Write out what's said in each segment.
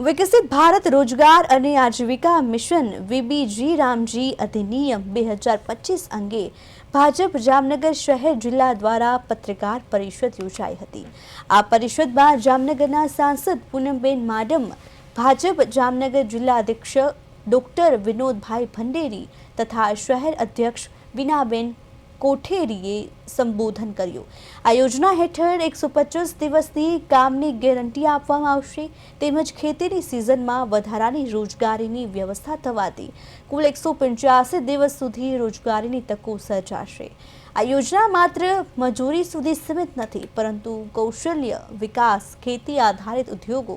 વિકસિત ભારત રોજગાર અને આજીવિકા મિશન વીબીજી રામજી અધિનિયમ બે હજાર પચીસ અંગે ભાજપ જામનગર શહેર જિલ્લા દ્વારા પત્રકાર પરિષદ યોજાઈ હતી. આ પરિષદમાં જામનગરના સાંસદ પૂનમબેન માડમ, ભાજપ જામનગર જિલ્લા અધ્યક્ષ ડોક્ટર વિનોદભાઈ ભંડેરી તથા શહેર અધ્યક્ષ વિનાબેન કોઠેરીએ સંબોધન કર્યું. આ યોજના હેઠળ એકસો પચાસ દિવસની કામની ગેરંટી આપવામાં આવશે, તેમજ ખેતીની સિઝનમાં વધારાની રોજગારીની વ્યવસ્થા થવાથી કુલ એકસો પંચ્યાસી દિવસ સુધી રોજગારીની તકો સર્જાશે. આ યોજના માત્ર મજૂરી સુધી સીમિત નથી, પરંતુ કૌશલ્ય વિકાસ, ખેતી આધારિત ઉદ્યોગો,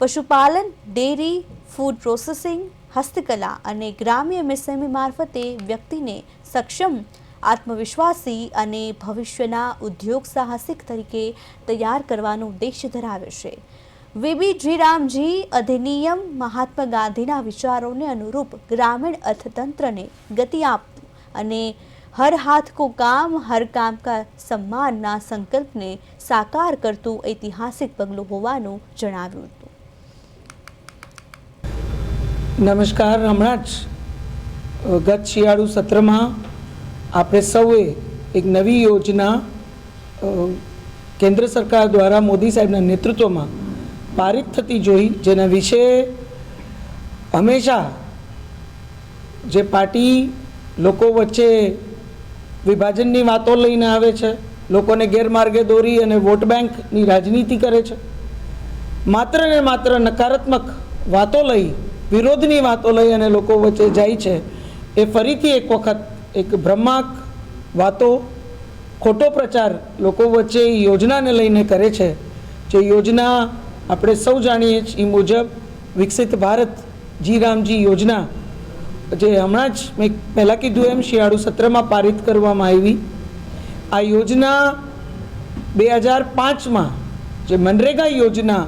પશુપાલન, ડેરી, ફૂડ પ્રોસેસિંગ, હસ્તકલા અને ગ્રામ્ય એમએસએમઈ મારફતે વ્યક્તિને સક્ષમ આત્મવિશ્વાસી અને ભવિષ્યના ઉદ્યોગ સાહસિક તરીકે તૈયાર કરવાનો ઉદ્દેશ ધરાવે છે. વીબી જી રામજી અધિનિયમ મહાત્મા ગાંધીના વિચારોને અનુરૂપ ગ્રામીણ અર્થતંત્રને ગતિ આપતું અને હર હાથ કો કામ, હર કામ કા સન્માનના સંકલ્પને સાકાર કરતું ઐતિહાસિક પગલું હોવાનું જણાવ્યું હતું. નમસ્કાર, હમણાં જ ગત શિયાળુ સત્રમાં આપણે સૌએ એક નવી યોજના કેન્દ્ર સરકાર દ્વારા મોદી સાહેબના નેતૃત્વમાં પારિત થતી જોઈ, જેના વિશે હંમેશા જે પાર્ટી લોકો વચ્ચે વિભાજનની વાતો લઈને આવે છે, લોકોને ગેરમાર્ગે દોરી અને વોટ બેંકની રાજનીતિ કરે છે. માત્ર ને માત્ર નકારાત્મક વાતો લઈ, વિરોધની વાતો લઈ અને લોકો વચ્ચે જાય છે, એ ફરીથી એક વખત એક ભ્રમાક વાતો, ખોટો પ્રચાર લોકો વચ્ચે યોજનાને લઈને કરે છે. જે યોજના આપણે સૌ જાણીએ છીએ, એ મુજબ વિકસિત ભારત જી રામજી યોજના, જે હમણાં જ મેં પહેલાં કીધું એમ શિયાળુ સત્રમાં પારિત કરવામાં આવી. આ યોજના બે હજાર પાંચમાં જે મનરેગા યોજના